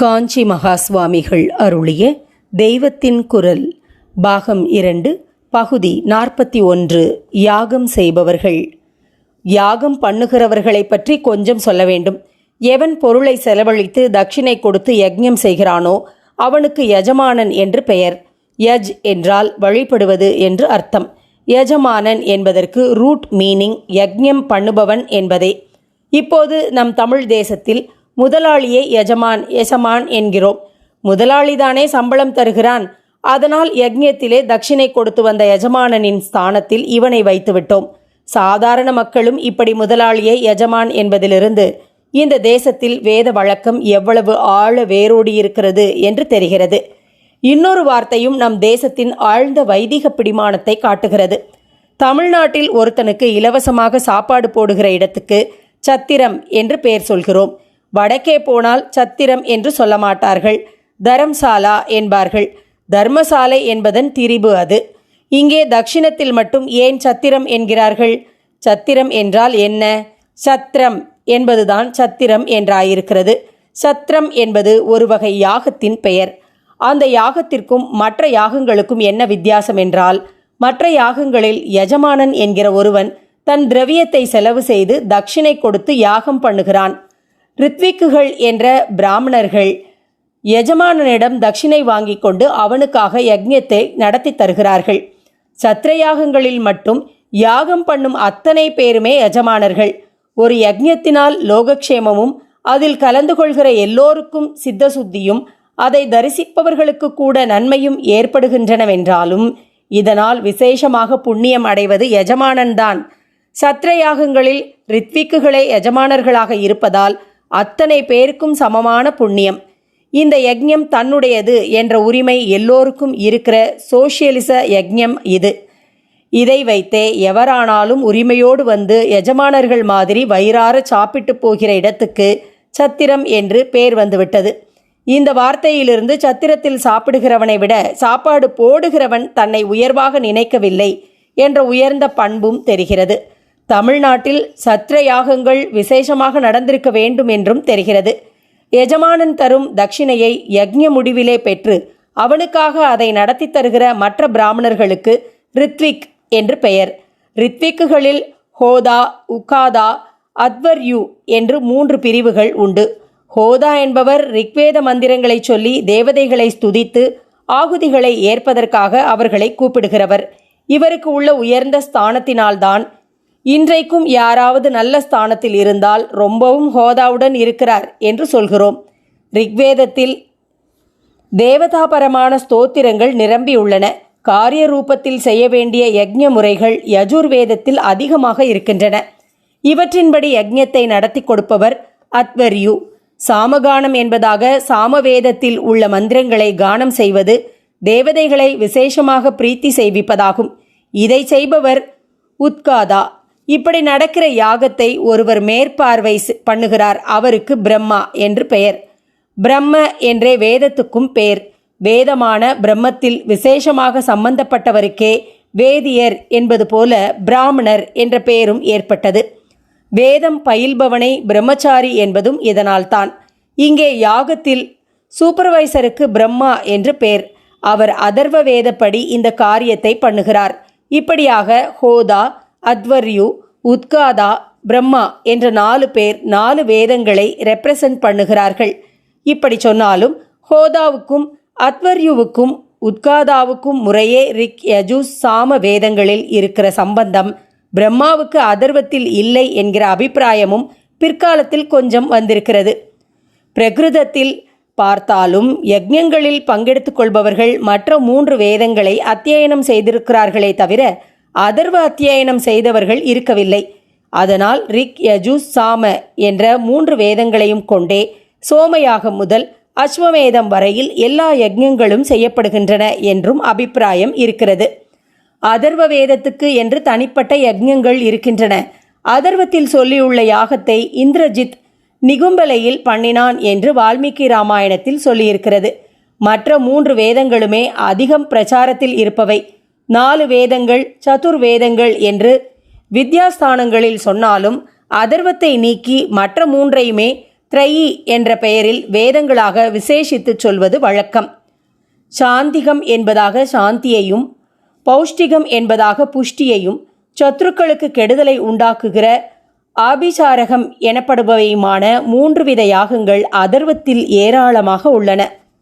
காஞ்சி மகா சுவாமிகள் அருளிய தெய்வத்தின் குரல் பாகம் இரண்டு பகுதி நாற்பத்தி ஒன்று யாகம் செய்பவர்கள். யாகம் பண்ணுகிறவர்களை பற்றி கொஞ்சம் சொல்ல வேண்டும். எவன் பொருளை செலவழித்து தட்சிணை கொடுத்து யஜ்ஞம் செய்கிறானோ அவனுக்கு எஜமானன் என்று பெயர். யஜ் என்றால் வழிபடுவது என்று அர்த்தம். எஜமானன் என்பதற்கு ரூட் மீனிங் யஜ்ஞம் பண்ணுபவன் என்பதே. இப்போது நம் தமிழ் தேசத்தில் முதலாளியை எஜமான் எசமான் என்கிறோம். முதலாளிதானே சம்பளம் தருகிறான். அதனால் யக்ஞத்திலே தட்சிணை கொடுத்து வந்த எஜமானனின் ஸ்தானத்தில் இவனை வைத்துவிட்டோம் சாதாரண மக்களும் இப்படி முதலாளியை எஜமான் என்பதிலிருந்து இந்த தேசத்தில் வேத வழக்கம் எவ்வளவு ஆழ வேரோடி இருக்கிறது என்று தெரிகிறது. இன்னொரு வார்த்தையும் நம் தேசத்தின் ஆழ்ந்த வைதிக பிடிமானத்தை காட்டுகிறது. தமிழ்நாட்டில் ஒருத்தனுக்கு இலவசமாக சாப்பாடு போடுகிற இடத்துக்கு சத்திரம் என்று பெயர் சொல்கிறோம். வடக்கே போனால் சத்திரம் என்று சொல்ல மாட்டார்கள் தரம்சாலா என்பார்கள். தர்மசாலை என்பதன் திரிபு அது. இங்கே தக்ஷிணத்தில் மட்டும் ஏன் சத்திரம் என்கிறார்கள்? சத்திரம் என்றால் என்ன? சத்திரம் என்பதுதான் சத்திரம் என்றாயிருக்கிறது. சத்திரம் என்பது ஒரு வகை யாகத்தின் பெயர். அந்த யாகத்திற்கும் மற்ற யாகங்களுக்கும் என்ன வித்தியாசம் என்றால் மற்ற யாகங்களில் எஜமானன் என்கிற ஒருவன் தன் திரவியத்தை செலவு செய்து தட்சிணை கொடுத்து யாகம் பண்ணுகிறான். ரித்விக்குகள் என்ற பிராமணர்கள் எஜமானனிடம் தட்சிணை வாங்கி கொண்டு அவனுக்காக யக்ஞத்தை நடத்தி தருகிறார்கள். சத்திரயாகங்களில் மட்டும் யாகம் பண்ணும் அத்தனை பேருமே எஜமானர்கள். ஒரு யக்ஞத்தினால் லோகக்ஷேமமும் அதில் கலந்து கொள்கிற எல்லோருக்கும் சித்தசுத்தியும் அதை தரிசிப்பவர்களுக்கு கூட நன்மையும் ஏற்படுகின்றனவென்றாலும் இதனால் விசேஷமாக புண்ணியம் அடைவது எஜமானன்தான். சத்திரயாகங்களில் ரித்விக்குகளே எஜமானர்களாக இருப்பதால் அத்தனை பேருக்கும் சமமான புண்ணியம். இந்த யக்ஞம் தன்னுடையது என்ற உரிமை எல்லோருக்கும் இருக்கிற சோசியலிச யக்ஞம் இது. இதை வைத்தே எவரானாலும் உரிமையோடு வந்து எஜமானர்கள் மாதிரி வயிறார சாப்பிட்டு போகிற இடத்துக்கு சத்திரம் என்று பேர் வந்துவிட்டது. இந்த வார்த்தையிலிருந்து சத்திரத்தில் சாப்பிடுகிறவனை விட சாப்பாடு போடுகிறவன் தன்னை உயர்வாக நினைக்கவில்லை என்ற உயர்ந்த பண்பும் தெரிகிறது. தமிழ்நாட்டில் சத்திர யாகங்கள் விசேஷமாக நடந்திருக்க வேண்டும் என்றும் தெரிகிறது. எஜமானன் தரும் தட்சிணையை யக்ஞ முடிவிலே பெற்று அவனுக்காக அதை நடத்தி தருகிற மற்ற பிராமணர்களுக்கு ரித்விக் என்று பெயர். ரித்விக்குகளில் ஹோதா உகாதா அத்வர்யு என்று மூன்று பிரிவுகள் உண்டு. ஹோதா என்பவர் ரிக்வேத மந்திரங்களை சொல்லி தேவதைகளை ஸ்துதித்து ஆகுதிகளை ஏற்பதற்காக அவர்களை கூப்பிடுகிறவர். இவருக்கு உள்ள உயர்ந்த ஸ்தானத்தினால்தான் இன்றைக்கும் யாராவது நல்ல ஸ்தானத்தில் இருந்தால் ரொம்பவும் ஹோதாவுடன் இருக்கிறார் என்று சொல்கிறோம். ரிக்வேதத்தில் தேவதாபரமான ஸ்தோத்திரங்கள் நிரம்பியுள்ளன காரிய ரூபத்தில் செய்ய வேண்டிய யஜ்ஞ முறைகள் யஜுர்வேதத்தில் அதிகமாக இருக்கின்றன. இவற்றின்படி யஜ்ஞத்தை நடத்தி கொடுப்பவர் அத்வர்யு. சாமகானம் என்பதாக சாமவேதத்தில் உள்ள மந்திரங்களை கானம் செய்வது தேவதைகளை விசேஷமாக பிரீத்தி செய்விப்பதாகும். இதை செய்பவர் உத்காதா. இப்படி நடக்கிற யாகத்தை ஒருவர் மேற்பார்வை பண்ணுகிறார். அவருக்கு பிரம்மா என்று பெயர். பிரம்ம என்றே வேதத்துக்கும் பெயர் வேதமான பிரம்மத்தில் விசேஷமாக சம்பந்தப்பட்டவருக்கே வேதியர் என்பது போல பிராமணர் என்ற பெயரும் ஏற்பட்டது. வேதம் பயில்பவனை பிரம்மச்சாரி என்பதும் இதனால்தான். இங்கே யாகத்தில் சூப்பர்வைசருக்கு பிரம்மா என்று பெயர். அவர் அதர்வ வேதப்படி இந்த காரியத்தை பண்ணுகிறார். இப்படியாக ஹோதா அத்வர்யு உத்காதா பிரம்மா என்ற நாலு பேர் நாலு வேதங்களை ரெப்ரசன்ட் பண்ணுகிறார்கள். இப்படி சொன்னாலும் ஹோதாவுக்கும் அத்வர்யுவுக்கும் உத்காதாவுக்கும் முறையே ரிக் யஜூஸ் சாம வேதங்களில் இருக்கிற சம்பந்தம் பிரம்மாவுக்கு அதர்வத்தில் இல்லை என்கிற அபிப்பிராயமும் பிற்காலத்தில் கொஞ்சம் வந்திருக்கிறது. பிரகிருதத்தில் பார்த்தாலும் யஜ்ஞங்களில் பங்கெடுத்துக் கொள்பவர்கள் மற்ற மூன்று வேதங்களை அத்தியனம் செய்திருக்கிறார்களே தவிர அதர்வ அத்தியாயனம் செய்தவர்கள் இருக்கவில்லை. அதனால் ரிக் யஜு சாம என்ற மூன்று வேதங்களையும் கொண்டே சோமயாகம் முதல் அஸ்வமேதம் வரையில் எல்லா யஜ்ஞங்களும் செய்யப்படுகின்றன என்றும் அபிப்பிராயம் இருக்கிறது. அதர்வ வேதத்துக்கு என்று தனிப்பட்ட யஜ்ஞங்கள் இருக்கின்றன. அதர்வத்தில் சொல்லியுள்ள யாகத்தை இந்திரஜித் நிகும்பலையில் பண்ணினான் என்று வால்மீகி ராமாயணத்தில் சொல்லியிருக்கிறது. மற்ற மூன்று வேதங்களுமே அதிகம் பிரச்சாரத்தில் இருப்பவை. நாலு வேதங்கள் சதுர்வேதங்கள் என்று வித்யாஸ்தானங்களில் சொன்னாலும் அதர்வத்தை நீக்கி மற்ற மூன்றையுமே த்ரையி என்ற பெயரில் வேதங்களாக விசேஷித்துச் சொல்வது வழக்கம். சாந்திகம் என்பதாக சாந்தியையும் பௌஷ்டிகம் என்பதாக புஷ்டியையும் சத்துருக்களுக்கு கெடுதலை உண்டாக்குகிற ஆபிசாரகம் எனப்படுபவையுமான மூன்று வித யாகங்கள் அதர்வத்தில் ஏராளமாக உள்ளன.